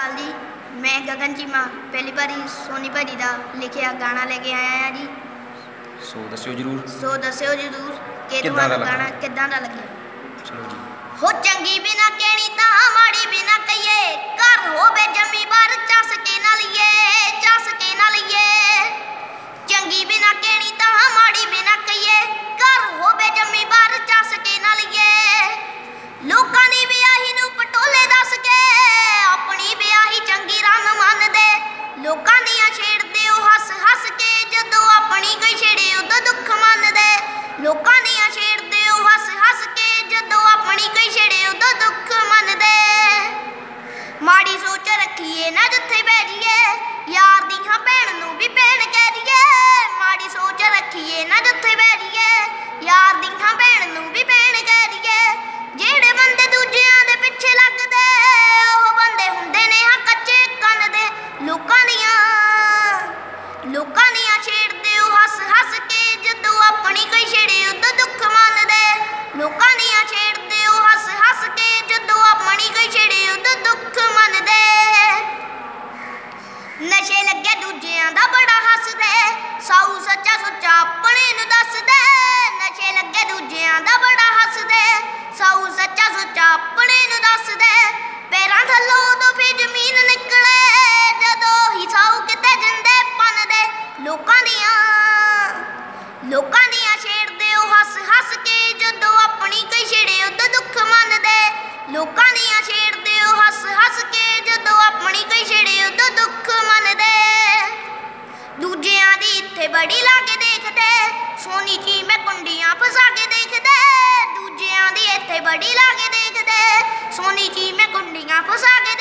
ਹਾਲ ਜੀ ਮੈਂ ਗਗਨ ਚੀਮਾ ਪਹਿਲੀ ਵਾਰੀ ਸੋਨੀ ਭਾਜੀ ਦਾ ਲਿਖਿਆ ਗਾਣਾ ਲੈ ਕੇ ਆਇਆ ਹਾਂ ਜੀ। ਸੋ ਦੱਸਿਓ ਜਰੂਰ। ਸੋ ਦੱਸਿਓ ਜਰੂਰ ਕਿ ਕਿੱਦਾਂ ਦਾ ਤੁਹਾਨੂੰ ਲੱਗਾ? ਗਾਣਾ ਕਿੱਦਾਂ ਦਾ ਲੱਗਿਆ? ਚਲੋ ਜੀ। ਹੋ ਚੰਗੀ ਬਿਨਾ ਕਹਿਣੀ ਤਾਂ ਮਾੜੀ ਬਿਨਾ ਜੀਏ ਭੈਣ ਨੂੰ ਵੀ ਭੈਣ ਕਹਿ ਦਈਏ। ਮਾੜੀ ਸੋਚ ਰੱਖੀਏ ਨਾ ਜਿੱਥੇ ਬਹਿ ਜੀਏ ਯਾਰ ਦੀਆਂ ਭੈਣ ਨੂੰ ਵੀ ਭੈਣ ਕਹਿ ਦਈਏ। ਜਿਹੜੇ ਬੰਦੇ ਦੂਜਿਆਂ ਦੇ ਪਿੱਛੇ ਲੱਗਦੇ, ਉਹ ਬੰਦੇ ਹੁੰਦੇ ਨੇ ਹਾਂ ਕੱਚੇ ਕੰਨ ਦੇ। ਲੋਕਾਂ ਦੀਆਂ ਲੋਕਾਂ ਦੀਆਂ ਛੇੜਦੇ, ਉਹ ਹੱਸ ਹੱਸ ਕੇ ਜਦੋਂ ਆਪਣੀ ਕੋਈ ਲੋਕਾਂ ਦੀਆਂ ਛੇੜਦੇ ਉਹ ਹੱਸ ਹੱਸ ਕੇ ਜਦੋਂ ਆਪਣੀ ਕੋਈ ਛੇੜੇ ਉਦੋਂ ਦੁੱਖ ਮੰਨਦੇ। ਲੋਕਾਂ ਦੀਆਂ ਛੇੜਦੇ ਉਹ ਹੱਸ ਹੱਸ ਕੇ ਜਦੋਂ ਆਪਣੀ ਕੋਈ ਛੇੜੇ ਉਦੋਂ ਦੁੱਖ ਮੰਨਦੇ। ਦੂਜਿਆਂ ਦੀ ਇੱਥੇ ਬੜੀ ਲਾ ਕੇ ਦੇਖਦੇ, ਸੋਨੀ ਕੀ ਮੈਂ ਕੁੰਡੀਆਂ ਫਸਾ ਕੇ ਦੇਖਦੇ। ਦੂਜਿਆਂ ਦੀ ਇੱਥੇ ਬੜੀ ਲਾ ਕੇ ਦੇਖਦੇ, ਸੋਨੀ ਕੀ ਮੈਂ ਕੁੰਡੀਆਂ ਫਸਾ ਕੇ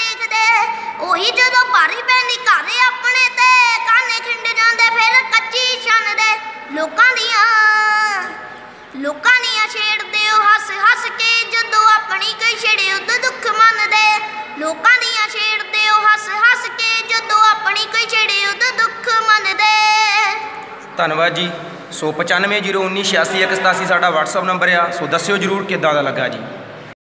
ਛੇੜਦੇ ਉਹ ਹੱਸ ਹੱਸ ਕੇ ਜਦੋਂ ਆਪਣੀ ਕੋਈ ਛੇੜੇ ਉਦੋਂ ਦੁੱਖ ਮੰਨਦੇ। ਲੋਕਾਂ ਦੀਆਂ ਛੇੜਦੇ ਉਹ ਹੱਸ ਹੱਸ ਕੇ ਜਦੋਂ ਆਪਣੀ ਕੋਈ ਛੇੜੇ ਉਦੋਂ ਦੁੱਖ ਮੰਨਦੇ। ਧੰਨਵਾਦ ਜੀ। ਸੋ 9501986187 ਸਾਡਾ WhatsApp ਨੰਬਰ ਆ। ਸੋ ਦੱਸਿਓ ਜਰੂਰ ਕਿੱਦਾਂ ਦਾ ਲੱਗਾ ਜੀ।